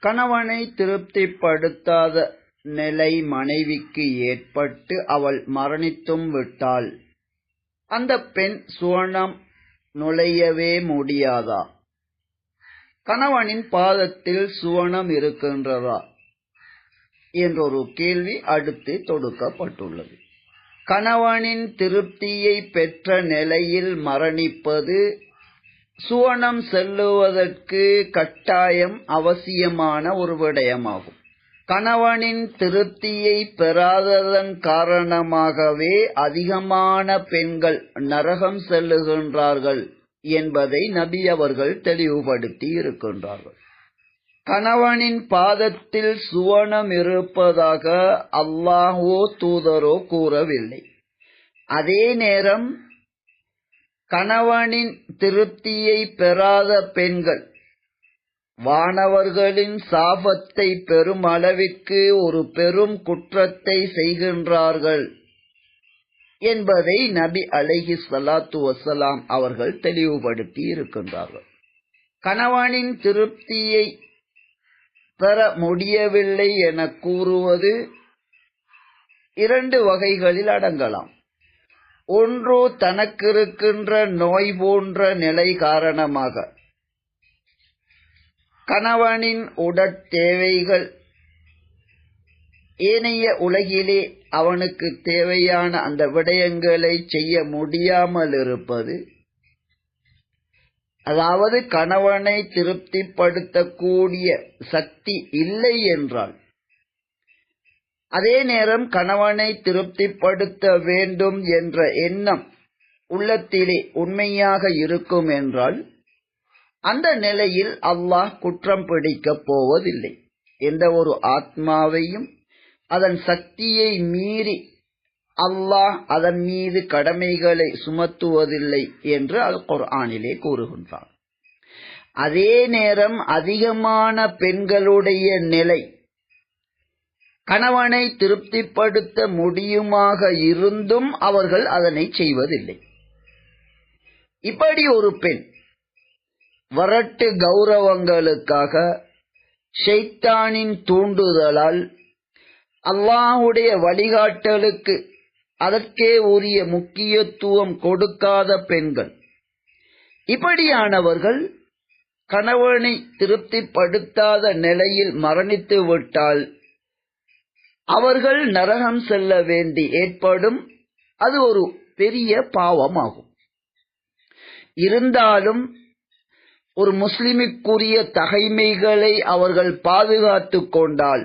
கணவனை திருப்திப்படுத்தாத நிலை மனைவிக்கு ஏற்பட்டு அவள் மரணித்தும் விட்டாள். அந்த பெண் சுவனம் நுழையவே முடியாதா? கணவனின் பாதத்தில் சுவனம் இருக்கின்றதா? என்றொரு கேள்வி அடுத்து தொடுக்கப்பட்டுள்ளது. கணவனின் திருப்தியை பெற்ற நிலையில் மரணிப்பது சுவனம் செல்லுவதற்கு கட்டாயம் அவசியமான ஒரு விடயமாகும். கணவனின் திருப்தியை பெறாததன் காரணமாகவே அதிகமான பெண்கள் நரகம் செல்லுகின்றார்கள் என்பதை நபி அவர்கள் தெளிவுபடுத்தி இருக்கின்றார்கள். கணவனின் பாதத்தில் சுவனம் இருப்பதாக அல்லாஹோ தூதரோ கூறவில்லை. அதே நேரம் கணவனின் திருப்தியை பெறாத பெண்கள் வானவர்களின் சாபத்தை பெறும் அளவிற்கு ஒரு பெரும் குற்றத்தை செய்கின்றார்கள் என்பதை நபி அலைஹி சலாத்து வசலாம் அவர்கள் தெளிவுபடுத்தி இருக்கின்றார்கள். கணவனின் திருப்தியை பெற முடியவில்லை என கூறுவது இரண்டு வகைகளில் அடங்கலாம். ஒன்று தனக்கிருக்கின்ற நோய் போன்ற நிலை காரணமாக. கணவனின் உடற்தேவைகள் ஏனைய உலகிலே அவனுக்கு தேவையான அந்த விடயங்களை செய்ய முடியாமல் இருப்பது. அதாவது கணவனை திருப்திப்படுத்தக்கூடிய சக்தி இல்லை என்றால். அதே நேரம் கணவனை திருப்திப்படுத்த வேண்டும் என்ற எண்ணம் உள்ளத்திலே உண்மையாக இருக்கும் என்றால் அந்த நிலையில் அல்லாஹ் குற்றம் பிடிக்கப் போவதில்லை. எந்த ஒரு ஆத்மாவையும் அதன் சக்தியை மீறி அல்லாஹ் அதன் மீது கடமைகளை சுமத்துவதில்லை என்று அல் குர்ஆனிலே கூறுகின்றான். அதே நேரம் அதிகமான பெண்களுடைய நிலை கணவனை திருப்திப்படுத்த முடியுமாக இருந்தும் அவர்கள் அதனை செய்வதில்லை. இப்படி ஒரு பெண் வரட்டு கௌரவங்களுக்காக ஷைத்தானின் தூண்டுதலால் அல்லாஹுடைய வழிகாட்டலுக்கு அதற்கே உரிய முக்கியத்துவம் கொடுக்காத பெண்கள். இப்படியானவர்கள் கணவனை திருப்திப்படுத்தாத நிலையில் மரணித்து விட்டால் அவர்கள் நரகம் செல்ல வேண்டி ஏற்படும் அது ஒரு பெரிய பாவமாகும். இருந்தாலும் ஒரு முஸ்லிமுக்குரிய தகைமைகளை அவர்கள் பாதுகாத்துக் கொண்டால்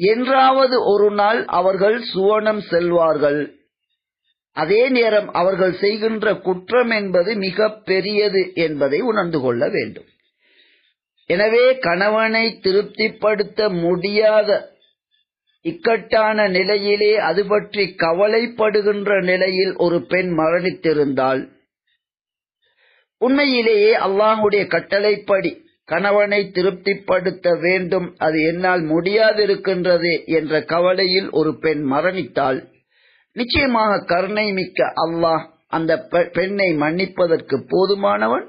என்றாவது ஒரு நாள் அவர்கள் சுவனம் செல்வார்கள். அதே நேரம் அவர்கள் செய்கின்ற குற்றம் என்பது மிக பெரியது என்பதை உணர்ந்து கொள்ள வேண்டும். எனவே கணவனை திருப்திப்படுத்த முடியாத இக்கட்டான நிலையிலே அது பற்றி கவலைப்படுகின்ற நிலையில் ஒரு பெண் மரணித்திருந்தால் உண்மையிலேயே அல்லாஹுடைய கட்டளைப்படி கணவனை திருப்திப்படுத்த வேண்டும் அது என்னால் முடியாதிருக்கின்றது என்ற கவலையில் ஒரு பெண் மரணித்தால் நிச்சயமாக கருணை மிக்க அல்லாஹ் அந்த பெண்ணை மன்னிப்பதற்கு போதுமானவன்.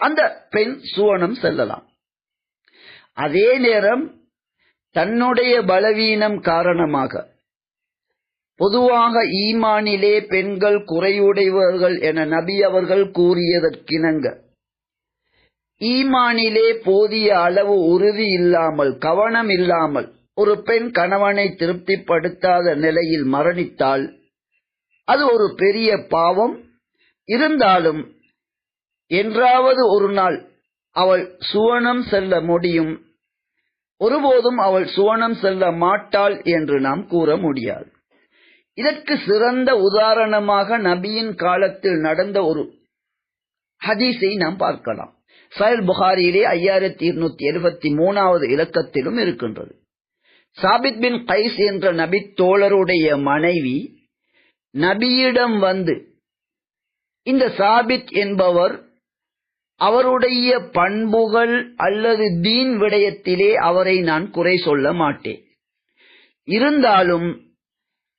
அந்த பெண் சுவனம் செல்லலாம். அதே நேரம் தன்னுடைய பலவீனம் காரணமாக. பொதுவாக ஈமானிலே பெண்கள் குறையுடையவர்கள் என நபி அவர்கள் கூறியதற்கிணங்க. ஈமானிலே போதிய அளவு உறுதி இல்லாமல் கவனம் இல்லாமல் ஒரு பெண் கணவனை திருப்திப்படுத்தாத நிலையில் மரணித்தால் அது ஒரு பெரிய பாவம். இருந்தாலும் என்றாவது ஒரு நாள் அவள் சுவனம் செல்ல முடியும். ஒருபோதும் அவள் சுவனம் செல்ல மாட்டாள் என்று நாம் கூற முடியாது. இதற்கு சிறந்த உதாரணமாக நபியின் காலத்தில் நடந்த ஒரு ஹதீஸை நாம் பார்க்கலாம். சயல் புகாரியிலே ஐயாயிரத்தி இருநூத்தி எழுபத்தி மூணாவது இலக்கத்திலும் இருக்கின்றது. சாபித் பின் கைஸ் என்ற நபி தோழருடைய மனைவி நபியிடம் வந்து இந்த சாபித் என்பவர் அவருடைய பண்புகள் அல்லது தீன் விடயத்திலே அவரை நான் குறை சொல்ல மாட்டேன். இருந்தாலும்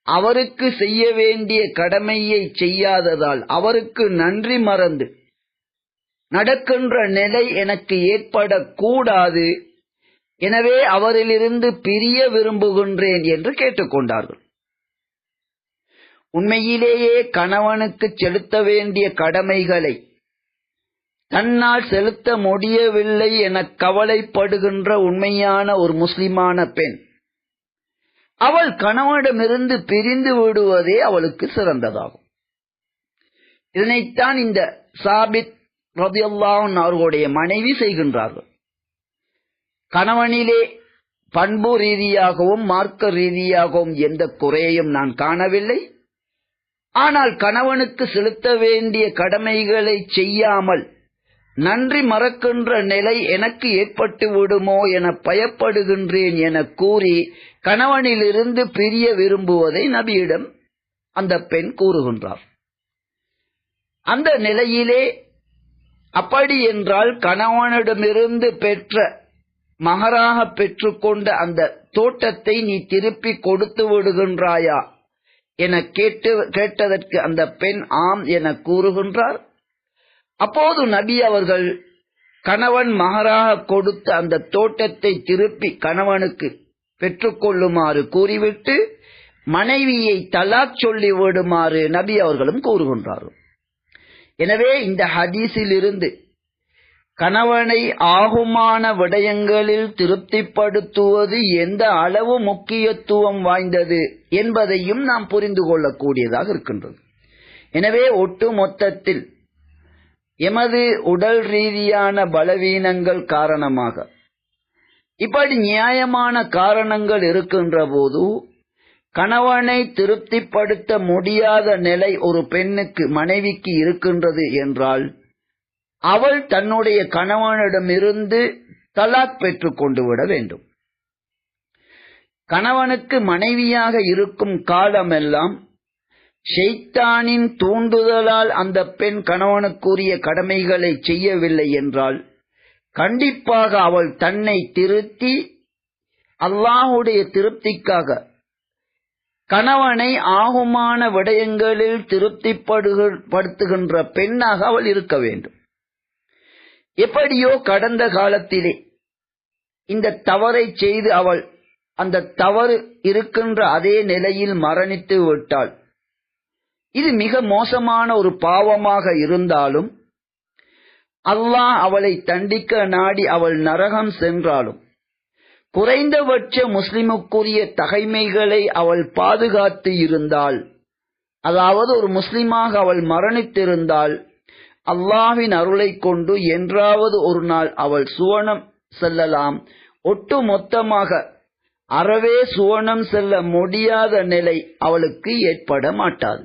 அவருக்கு செய்ய வேண்டிய கடமையை செய்யாததால் அவருக்கு நன்றி மறந்து நடக்கின்ற நிலை எனக்கு ஏற்படக்கூடாது. எனவே அவரிலிருந்து பிரிய விரும்புகின்றேன் என்று கேட்டுக்கொண்டார்கள். உண்மையிலேயே கணவனுக்கு செலுத்த வேண்டிய கடமைகளை தன்னால் செலுத்த முடியவில்லை என கவலைப்படுகின்ற உண்மையான ஒரு முஸ்லிமான பெண் அவள் கணவனிடமிருந்து பிரிந்து விடுவதே அவளுக்கு சிறந்ததாகும். இதனைத்தான் இந்த சாபித் ரபியல்லாஹன் அவர்களுடைய மனைவி செய்கின்றார்கள். கணவனிலே பண்பு ரீதியாகவும் மார்க்க ரீதியாகவும் எந்த குறையையும் நான் காணவில்லை. ஆனால் கணவனுக்கு செலுத்த வேண்டிய கடமைகளை செய்யாமல் நன்றி மறக்கின்ற நிலை எனக்கு ஏற்பட்டு விடுமோ என பயப்படுகின்றேன் என கூறி கணவனிலிருந்து பிரிய விரும்புவதை நபியிடம் அந்த பெண் கூறுகின்றார். அந்த நிலையிலே அப்படி என்றால் கணவனிடமிருந்து பெற்ற மகராக பெற்றுக்கொண்ட அந்த தோட்டத்தை நீ திருப்பி கொடுத்து விடுகின்றாயா? என கேட்டு கேட்டதற்கு அந்த பெண் ஆம் என கூறுகின்றார். அப்போது நபி அவர்கள் கணவன் மகராக கொடுத்த அந்த தோட்டத்தை திருப்பி கணவனுக்கு பெற்றுக்கொள்ளுமாறு கூறிவிட்டு மனைவியை தலாக் சொல்லி விடுமாறு நபி அவர்களும் கூறுகின்றார்கள். எனவே இந்த ஹதீஸில் இருந்து கணவனை ஆகுமான விடயங்களில் திருப்திப்படுத்துவது எந்த அளவு முக்கியத்துவம் வாய்ந்தது என்பதையும் நாம் புரிந்து கொள்ளக்கூடியதாக இருக்கின்றது. எனவே ஒட்டு மொத்தத்தில் எமது உடல் ரீதியான பலவீனங்கள் காரணமாக. இப்படி நியாயமான காரணங்கள் இருக்கின்ற போது கணவனை திருப்திப்படுத்த முடியாத நிலை ஒரு பெண்ணுக்கு மனைவிக்கு இருக்கின்றது என்றால் அவள் தன்னுடைய கணவனிடமிருந்து தலாக் பெற்றுக் கொண்டு விட வேண்டும். கணவனுக்கு மனைவியாக இருக்கும் காலமெல்லாம் ஷெய்தானின் தூண்டுதலால் அந்த பெண் கணவனுக்குரிய கடமைகளை செய்யவில்லை என்றால் கண்டிப்பாக அவள் தன்னை திருத்தி அல்லாஹுடைய திருப்திக்காக கணவனை ஆகுமான விடயங்களில் திருப்திப்படுத்துகின்ற பெண்ணாக அவள் இருக்க வேண்டும். எப்படியோ கடந்த காலத்திலே இந்த தவறை செய்து அவள் அந்த தவறு இருக்கின்ற அதே நிலையில் மரணித்து விட்டாள். இது மிக மோசமான ஒரு பாவமாக இருந்தாலும் அல்லாஹ் அவளை தண்டிக்க நாடி அவள் நரகம் சென்றாலும் குறைந்தபட்ச முஸ்லிமுக்குரிய தகைமைகளை அவள் பாதுகாத்து இருந்தால் அதாவது ஒரு முஸ்லிமாக அவள் மரணித்திருந்தால் அல்லாஹ்வின் அருளை கொண்டு என்றாவது ஒரு நாள் அவள் சுவனம் செல்லலாம். ஒட்டு மொத்தமாக அறவே சுவனம் செல்ல முடியாத நிலை அவளுக்கு ஏற்பட மாட்டாது.